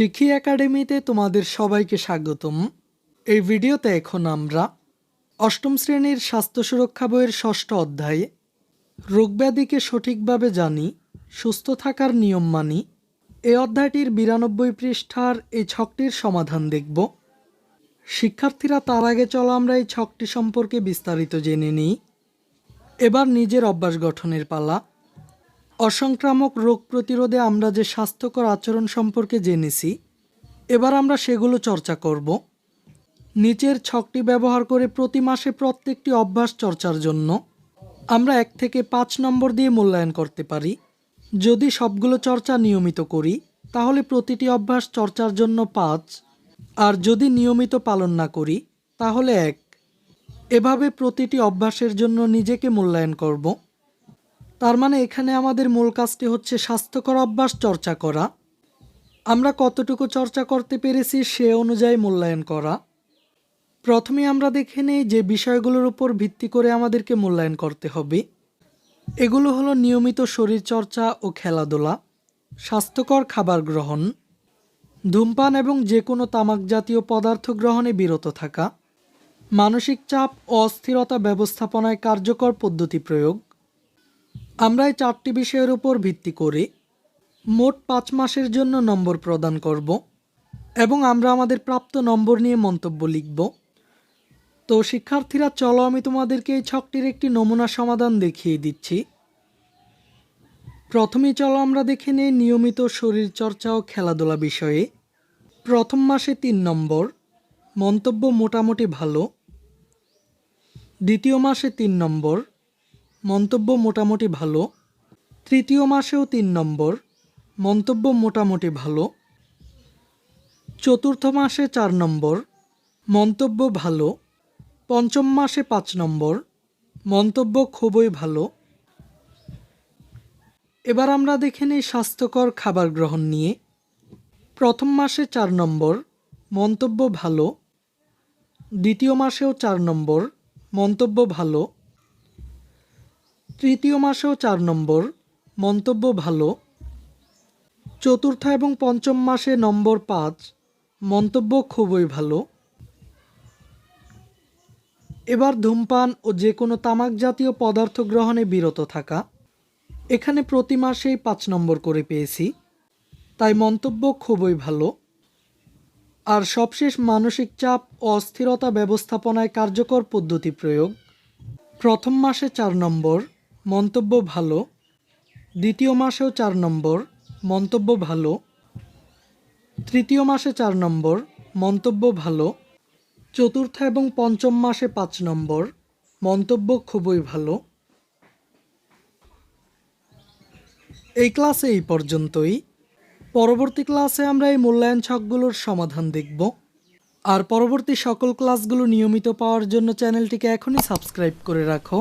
শিখি একাডেমিতে তোমাদের সবাইকে স্বাগতম। এই ভিডিওতে এখন আমরা অষ্টম শ্রেণির স্বাস্থ্য সুরক্ষা বইয়ের ষষ্ঠ অধ্যায়ে রোগব্যাধিকে সঠিকভাবে জানি, সুস্থ থাকার নিয়ম মানি এই অধ্যায়টির বিরানব্বই পৃষ্ঠার এই ছকটির সমাধান দেখব। শিক্ষার্থীরা তার আগে চলো আমরা এই ছকটি সম্পর্কে বিস্তারিত জেনে নিই। এবার নিজের অভ্যাস গঠনের পালা। অসংক্রামক রোগ প্রতিরোধে আমরা যে স্বাস্থ্যকর আচরণ সম্পর্কে জেনেছি, এবার আমরা সেগুলো চর্চা করব। নিচের ছকটি ব্যবহার করে প্রতি মাসে প্রত্যেকটি অভ্যাস চর্চার জন্য আমরা এক থেকে পাঁচ নম্বর দিয়ে মূল্যায়ন করতে পারি। যদি সবগুলো চর্চা নিয়মিত করি, তাহলে প্রতিটি অভ্যাস চর্চার জন্য পাঁচ। আর যদি নিয়মিত পালন না করি, তাহলে এক। এভাবে প্রতিটি অভ্যাসের জন্য নিজেকে মূল্যায়ন করব। তার মানে এখানে আমাদের মূল কাজটি হচ্ছে স্বাস্থ্যকর অভ্যাস চর্চা করা। আমরা কতটুকু চর্চা করতে পেরেছি সে অনুযায়ী মূল্যায়ন করা। প্রথমে আমরা দেখে নেই যে বিষয়গুলোর উপর ভিত্তি করে আমাদেরকে মূল্যায়ন করতে হবে। এগুলো হলো নিয়মিত শরীর চর্চা ও খেলাধুলা, স্বাস্থ্যকর খাবার গ্রহণ, ধূমপান এবং যে কোনো তামাক জাতীয় পদার্থ গ্রহণে বিরত থাকা, মানসিক চাপ ও অস্থিরতা ব্যবস্থাপনায় কার্যকর পদ্ধতি প্রয়োগ আমরা এই চারটি বিষয়ের উপর ভিত্তি করে মোট পাঁচ মাসের জন্য নম্বর প্রদান করব এবং আমরা আমাদের প্রাপ্ত নম্বর নিয়ে মন্তব্য লিখব। তো শিক্ষার্থীরা, চলো আমি তোমাদেরকে এই ছকটির একটি নমুনা সমাধান দেখিয়ে দিচ্ছি। প্রথমে চলো আমরা দেখে নিই নিয়মিত শরীরচর্চা ও খেলাধুলা বিষয়ে। প্রথম মাসে তিন নম্বর, মন্তব্য মোটামুটি ভালো। দ্বিতীয় মাসে তিন নম্বর মন্তব্য মোটামুটি ভালো। তৃতীয় মাসেও তিন নম্বর। মন্তব্য মোটামুটি ভালো। চতুর্থ মাসে চার নম্বর। মন্তব্য ভালো। পঞ্চম মাসে পাঁচ নম্বর। মন্তব্য খুবই ভালো। এবার আমরা দেখে নিই স্বাস্থ্যকর খাবার গ্রহণ নিয়ে। প্রথম মাসে চার নম্বর। মন্তব্য ভালো। দ্বিতীয় মাসেও চার নম্বর। মন্তব্য ভালো। তৃতীয় মাসেও চার নম্বর, মন্তব্য ভালো। চতুর্থ এবং পঞ্চম মাসে নম্বর পাঁচ, মন্তব্য খুবই ভালো। এবার ধূমপান ও যে কোনো তামাক জাতীয় পদার্থ গ্রহণে বিরত থাকা। এখানে প্রতি মাসেই পাঁচ নম্বর করে পেয়েছি। তাই মন্তব্য খুবই ভালো। আর সবশেষ মানসিক চাপ ও অস্থিরতা ব্যবস্থাপনায় কার্যকর পদ্ধতি প্রয়োগ। প্রথম মাসে চার নম্বর মন্তব্য ভালো। দ্বিতীয় মাসেও চার নম্বর, মন্তব্য ভালো। তৃতীয় মাসে চার নম্বর, মন্তব্য ভালো। চতুর্থ এবং পঞ্চম মাসে পাঁচ নম্বর, মন্তব্য খুবই ভালো। এই ক্লাসে এই পর্যন্তই। পরবর্তী ক্লাসে আমরা এই মূল্যায়ন ছকগুলোর সমাধান দেখব। আর পরবর্তী সকল ক্লাসগুলো নিয়মিত পাওয়ার জন্য চ্যানেলটিকে এখনই সাবস্ক্রাইব করে রাখো।